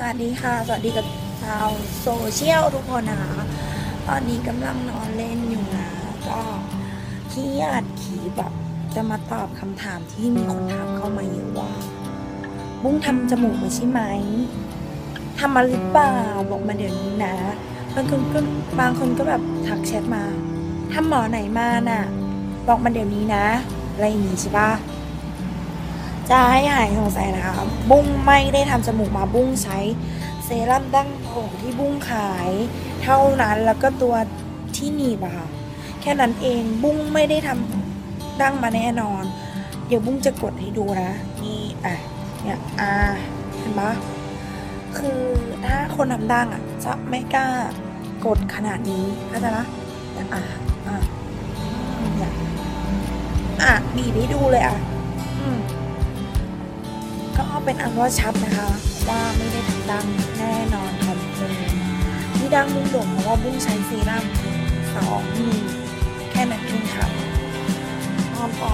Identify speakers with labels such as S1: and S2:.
S1: สวัสดีค่ะ สวัสดีกับชาวโซเชียลทุกคนนะคะ ตอนนี้กำลังนอนเล่นอยู่นะ ก็ที่อัดขีแบบจะมาตอบคำถามที่มีคนถามเข้ามาเยอะว่า บุ้งทำจมูกมาใช่ไหมทำมาหรือเปล่าบอกมาเดี๋ยวนี้นะบางคนก็บางคนก็แบบทักแชทมาทำหมอไหนมาน่ะ บอกมาเดี๋ยวนี้นะ อะไรอย่างนี้ใช่ปะ จะให้หายสงสัยนะคะ บุ้งไม่ได้ทำจมูกมาบุ้งใช้เซรั่มดั้งผงที่บุ้งขาย เท่านั้นแล้วก็ตัวที่หนีบอะค่ะ แค่นั้นเองบุ้งไม่ได้ทำดั้งมาแน่นอน เดี๋ยวบุ้งจะกดให้ดูนะ นี่อะเนี่ยอ่าเห็นปะคือถ้าคนทำดั้งอะจะไม่กล้ากดขนาดนี้เข้าใจปะอะอะอะบีบให้ดูเลยอะ ก็เป็นอันว่าชัดนะคะ ว่าไม่ได้ทำดังแน่นอนค่ะทุกคนที่ดังมุ่งโด่งเพราะว่าบุ้งใช้ซีรั่มสองมีแค่นั้นเองค่ะอ้อมออ